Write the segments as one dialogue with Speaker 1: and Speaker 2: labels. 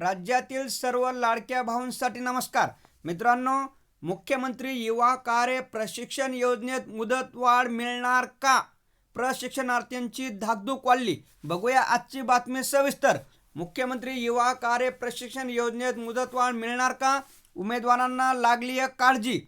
Speaker 1: राज्यातील सर्व लाडक्या भाऊंसाठी नमस्कार. मित्रांनो मुख्यमंत्री युवा कार्य प्रशिक्षण योजनेत मुदतवाढ मिळणार का? प्रशिक्षणार्थींची धाकधूक वाढली. बघूया आजची बातमी सविस्तर. मुख्यमंत्री युवा कार्य प्रशिक्षण योजनेत मुदतवाढ मिळणार का? उमेदवारांना लागली आहे काळजी.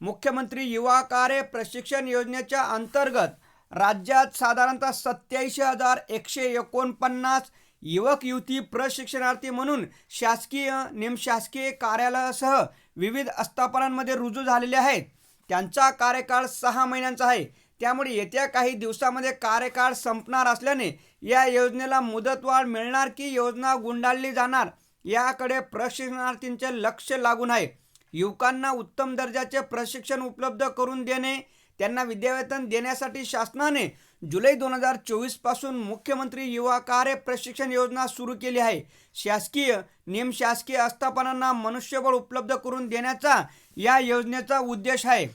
Speaker 1: मुख्यमंत्री युवा कार्य प्रशिक्षण योजनेच्या अंतर्गत राज्यात साधारणतः सत्याऐंशी हजार एकशे एकोणपन्नास युवक युवती प्रशिक्षणार्थी म्हणून शासकीय निमशासकीय कार्यालयासह विविध आस्थापनांमध्ये रुजू झालेले आहेत. त्यांचा कार्यकाळ सहा महिन्यांचा आहे. त्यामुळे येत्या काही दिवसामध्ये कार्यकाळ संपणार असल्याने या योजनेला मुदतवाढ मिळणार की योजना गुंडाळली जाणार याकडे प्रशिक्षणार्थींचे लक्ष लागून आहे. युवकांना उत्तम दर्जाचे प्रशिक्षण उपलब्ध करून देणे त्यांना विद्यावेतन देण्यासाठी शासनाने जुलै दोन हजार चोवीसपासून मुख्यमंत्री युवा कार्य प्रशिक्षण योजना सुरू केली आहे. शासकीय निमशासकीय आस्थापनांना मनुष्यबळ उपलब्ध करून देण्याचा या योजनेचा उद्देश आहे.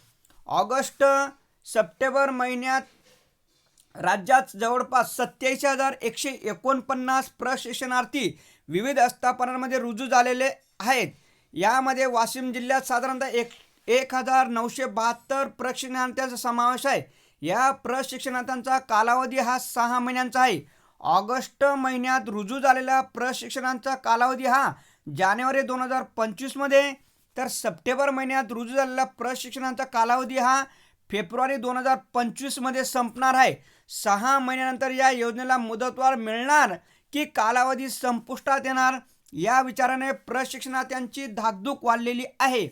Speaker 1: ऑगस्ट सप्टेंबर महिन्यात राज्यात जवळपास सत्याऐंशी हजार एकशे एकोणपन्नास प्रशिक्षणार्थी विविध आस्थापनांमध्ये रुजू झालेले आहेत. यामध्ये वाशिम जिल्ह्यात साधारणतः एक एक हजार नऊशे बहात्तर प्रशिक्षणार्थ्यांचा समावेश आहे. या प्रशिक्षणार्थ्यांचा कालावधी हा सहा महिन्यांचा आहे. ऑगस्ट महिन्यात रुजू झालेला प्रशिक्षणांचा कालावधी हा जानेवारी दोन हजार पंचवीसमध्ये तर सप्टेंबर महिन्यात रुजू झालेला प्रशिक्षणाचा कालावधी हा फेब्रुवारी दोन हजार पंचवीसमध्ये संपणार आहे. सहा महिन्यानंतर या योजनेला मुदतवाढ मिळणार की कालावधी संपुष्टात येणार या विचाराने प्रशिक्षणार्थ्यांची धाकधूक वाढलेली आहे.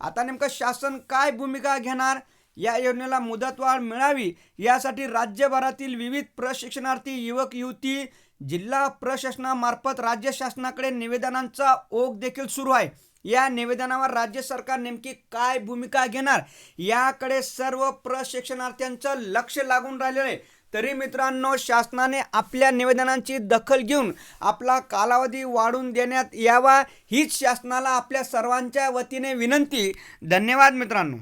Speaker 1: आता नेमकं शासन काय भूमिका घेणार? या योजनेला मुदतवाढ मिळावी यासाठी राज्यभरातील विविध प्रशिक्षणार्थी युवक युवती जिल्हा प्रशासनामार्फत राज्य शासनाकडे निवेदनांचा ओघ देखील सुरू आहे. या निवेदनावर राज्य सरकार नेमकी काय भूमिका घेणार याकडे सर्व प्रशिक्षणार्थ्यांचं लक्ष लागून राहिलेलं आहे. तरी मित्रांनो शासनाने आपल्या निवेदनांची दखल घेऊन आपला कालावधी वाढून देण्यात यावा हीच शासनाला आपल्या सर्वांच्या वतीने विनंती. धन्यवाद मित्रांनो.